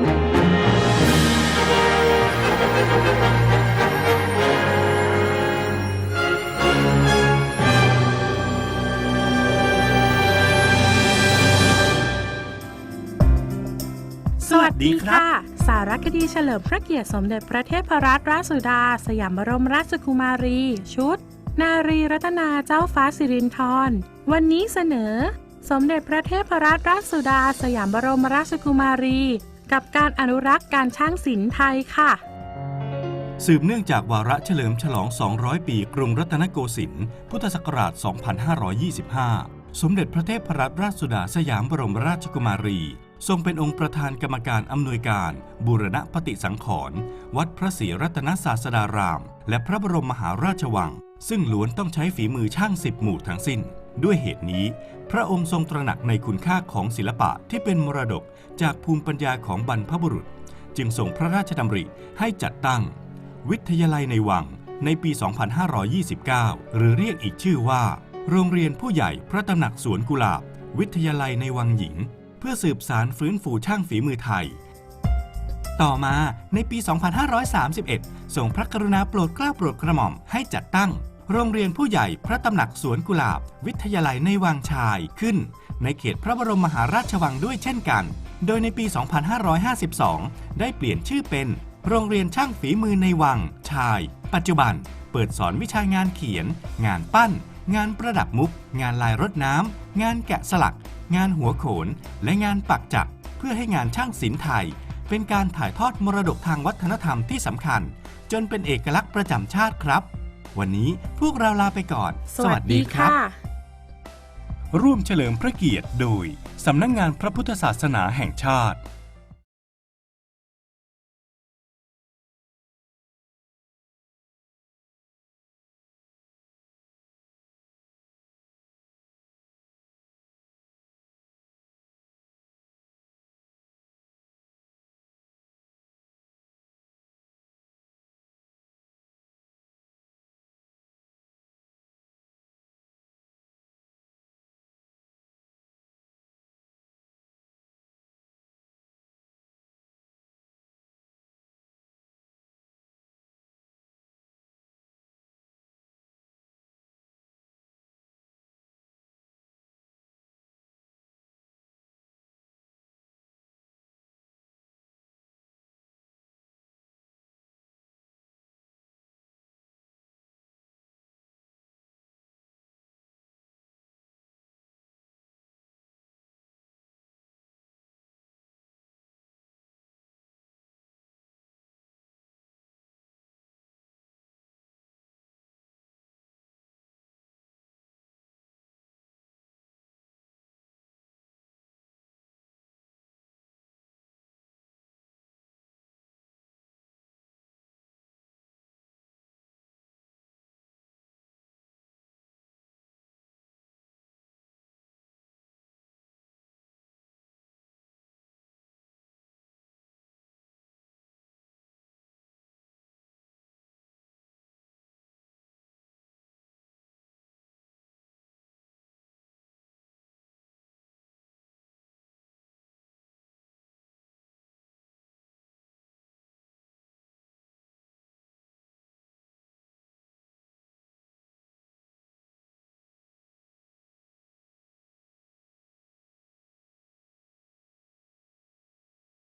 สวัสดีครับ สารคดีเฉลิมพระเกียรติสมเด็จพระเทพรัตนราชสุดา สยามบรมราชกุมารี ชุด นารีรัตนาเจ้าฟ้าสิรินธร วันนี้เสนอ สมเด็จพระเทพรัตนราชสุดา สยามบรมราชกุมารี กับการอนุรักษ์การช่างศิลป์ไทยค่ะ สืบเนื่องจากวาระเฉลิมฉลอง 200 ปีกรุงรัตนโกสินทร์พุทธศักราช 2525 สมเด็จพระเทพรัตนราชสุดาสยามบรมราชกุมารี ทรงเป็นองค์ประธานกรรมการอำนวยการ บูรณปฏิสังขรณ์วัดพระศรีรัตนศาสดาราม และพระบรมมหาราชวัง ซึ่งล้วนต้องใช้ฝีมือช่างสิบหมู่ทั้งสิ้น ด้วยเหตุนี้ พระองค์ทรงตระหนักในคุณค่าของศิลปะที่เป็นมรดกจากภูมิปัญญาของบรรพบุรุษ จึงส่งพระราชดำริให้จัดตั้ง วิทยาลัยในวังในปี 2529 หรือเรียกอีกชื่อว่า โรงเรียนผู้ใหญ่พระตำหนักสวนกุหลาบ วิทยาลัยในวังหญิง เพื่อสืบสารฟื้นฟูช่างฝีมือไทย ต่อมาในปี 2531ส่งพระกรุณาโปรดเกล้าโปรดกระหม่อมให้จัดตั้ง โรงเรียนผู้ใหญ่พระตำหนักสวนกุหลาบ วิทยาลัยในวังชายขึ้น ในเขตพระบรมมหาราชวังด้วยเช่นกัน โดยในปี 2552 ได้เปลี่ยนชื่อเป็น โรงเรียนช่างฝีมือในวังชาย ปัจจุบัน เปิดสอนวิชางานเขียน งานปั้น งานประดับมุก งานลายรดน้ำ งานแกะสลัก งานหัวโขน และงานปักจักรเพื่อให้งานช่างศิลป์ไทย เป็นการถ่ายทอดมรดกทางวัฒนธรรมที่สำคัญ จนเป็นเอกลักษณ์ประจำชาติครับ วันนี้พวกเราลาไปก่อนร่วมเฉลิมพระเกียรติโดย สำนักงงานพระพุทธศาสนาแห่งชาติ